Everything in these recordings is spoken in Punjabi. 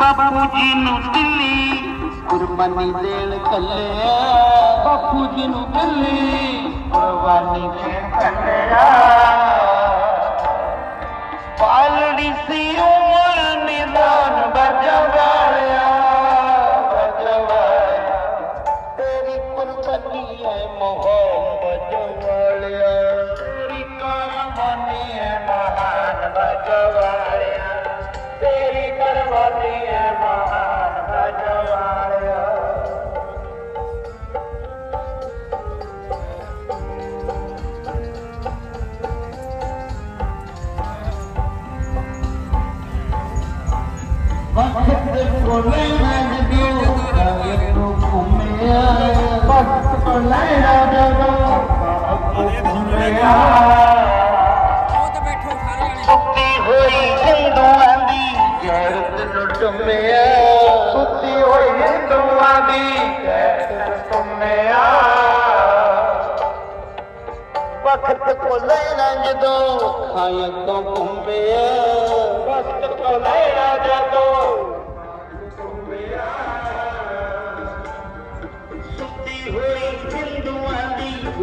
ਬਾਪੂ ਜੀ ਨੂੰ ਦਿੱਲੀ ਕੁਰਬਾਨੀ ਦੇਣ ਕੱਲਿਆ ਬਾਪੂ ਜੀ ਨੂੰ ਦਿੱਲੀ ਕੁਰਬਾਨੀ ਦੇਣ ਕੱਲਿਆ ਪਾਲੜੀ ਸੀ ਉਮਰ ਨਿਦਾਨ ਬਚਵਾਇਆ ਬਚਵਾਇਆ ਵਕਤ ਕੋਲੇ ਨਾ ਜਦੋਂ ਖਾਇਆ ਤੋਂ ਘੁੰਮਿਆ ਵਕਤ ਕੋਲੇ ਨਾ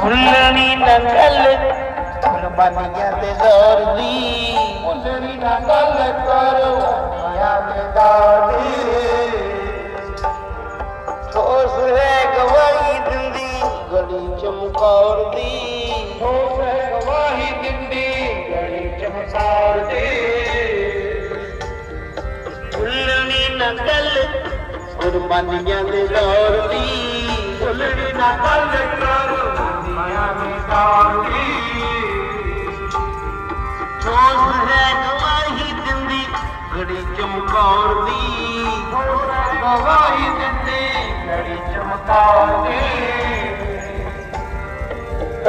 ਫੁੱਲਣੀ ਨਾ ਗੱਲ। ਕੁਰਬਾਨੀਆਂ ਦੇ ਦੌਰ ਦੀ। ਭੁੱਲਣੀ ਨਾ ਗੱਲ ਕੁਰਬਾਨੀਆਂ ਦੇ ਦੌਰ ਦੀ। ਠੋਸ ਹੈ ਗਵਾਹੀ ਦਿੰਦੀ, ਗਲੀ ਚਮਕੌਰ ਦੀ। ਠੋਸ ਹੈ ਗਵਾਹੀ ਦਿੰਦੀ, ਗਲੀ ਚਮਕੌਰ ਦੀ। ਭੁੱਲਣੀ ਨਾ ਗੱਲ ਕੁਰਬਾਨੀਆਂ ਦੇ ਦੌਰ ਦੀ। ਭੁੱਲਣੀ ਨਾ ਗੱਲ ਕੁਰਬਾਨੀਆਂ ਦੇ ਘੜੀ ਚਮਕੌਰ ਦੀ ਗਵਾਹੀ ਦਿੰਦੀ ਘੜੀ ਚਮਕੌਰ ਦੀ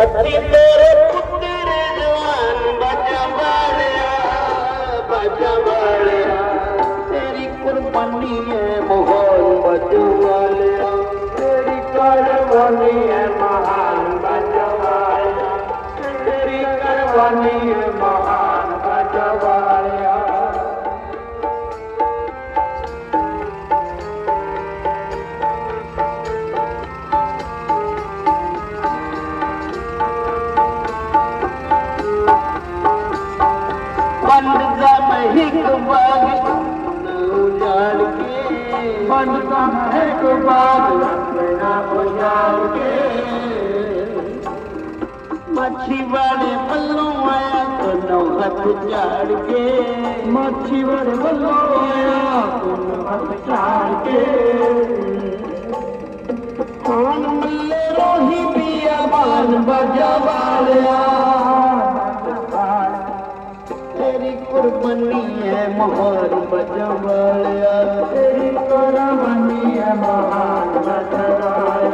ਅੱਤੀ ਤੇਰੇ ਪੁੱਤਰ ਜਵਾਨ ਬਾਜਾ ਵਾਲਿਆ ਬਾਜਾ ਵਾਲਿਆ ਤੇਰੀ ਕੁਰਬਾਨੀ ਹੈ। ਮੱਛੀ ਵਾਲੇ ਵੱਲੋਂ ਆਇਆ ਤਨੋਂ ਹੱਥ ਝਾੜ ਕੇ ਮੱਛੀ ਵਾਲੇ ਵੱਲੋਂ ਆਇਆ ਤਨੋਂ ਹੱਥ ਝਾੜ ਕੇ ਕੌਣ ਮੱਲੇ ਰੋਹੀ ਪੀਆ ਬਾਨ ਬਜਾ ਵਾਲਿਆ ਤੇਰੀ ਕੁਰਬਾਨੀ ਹੈ ਮਹਾਨ ਬਜਾ ਵਾਲਿਆ। ਤੇਰੀ ਕੁਰਬਾਨੀ ਹੈ ਮਹਾਨ ਬਜਾ ਵਾਲਿਆ।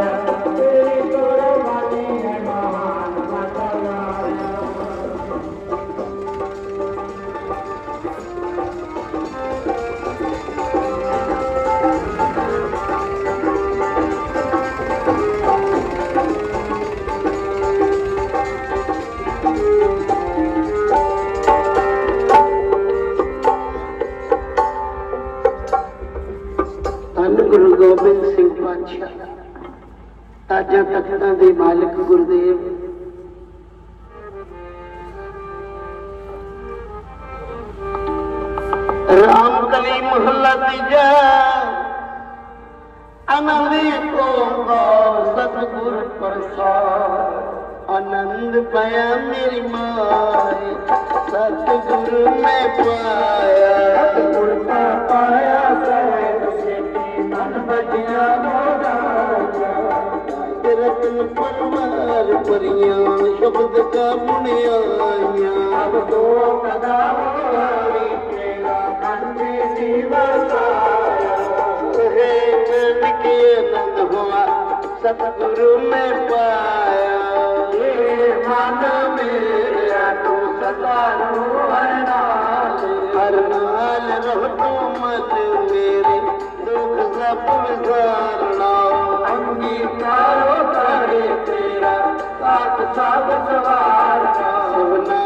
ਗੁਰੂ ਗੋਬਿੰਦ ਸਿੰਘ ਪਾਤਸ਼ਾਹ, ਤਾਜਾ ਤਖਤਾਂ ਦੇ ਮਾਲਕ ਗੁਰਦੇਵ। ਰਾਮ ਕਲੀ ਮਹੱਲਾ ਤੀਜਾ, ਆਨੰਦ ਕੋ ਸਤਿਗੁਰ ਪ੍ਰਸਾਦ। ਆਨੰਦ ਪਾਇਆ ਮੇਰੀ ਮਾਏ, ਸਤਿਗੁਰ ਮੈਂ ਪਾਇਆ। ਸਤਿਗੁਰ ਪਾਇਆ रतन परिया शब्द कणे बुर पर रहो तूं मतेरे ਪੂਰਨ ਸਤਨਾਉ ਅੰਗੀ ਤਾਰੋ करते रे ਸਾਥ ਸਾਥ ਸਵਾਰ ਸੁਨੇ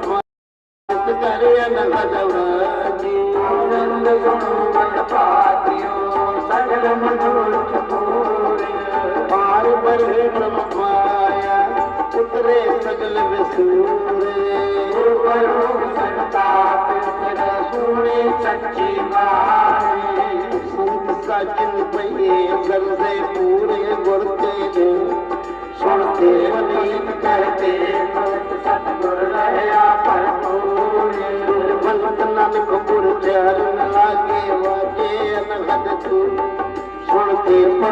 आरे न कथाउ रे आनंद गुणक पात्रियो सगले मुज पार परे ब्रह्माया पुत्रे सगले विसुरे गुरो करो सत्ता पिगना सुने चन्की मारी सुख का जिन पे पूरे गुरते सुनते वलित करते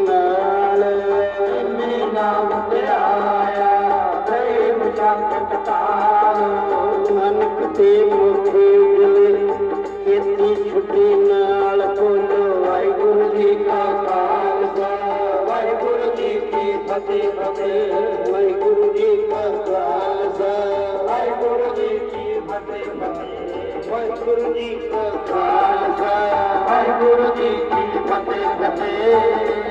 ਨਾਲ ਨੇ ਨਾਮ ਤੇ ਆਇਆ ਐ ਮੁਸਾਫਤ ਤਾਲ ਮਨ ਕਤੇ ਖੇਤੀ ਛੁੱਟੀ ਨਾਲ ਬੋਲੋ ਵਾਹਿਗੁਰੂ ਜੀ ਕਾ ਖਾਲਸਾ। ਵਾਹਿਗੁਰੂ ਜੀ ਕੀ ਫਤਿਹ ਫਤਿਹ ਵਾਹਿਗੁਰੂ ਜੀ ਕਾ ਖਾਲਸਾ। ਵਾਹਿਗੁਰੂ ਜੀ ਕੀ ਫਤਿਹ ਫਤਿਹ, ਵਾਹਿਗੁਰੂ ਜੀ ਕਾ ਖਾਲਸਾ। ਵਾਹਿਗੁਰੂ ਜੀ ਕੀ ਫਤਿਹ ਫਤਿਹ।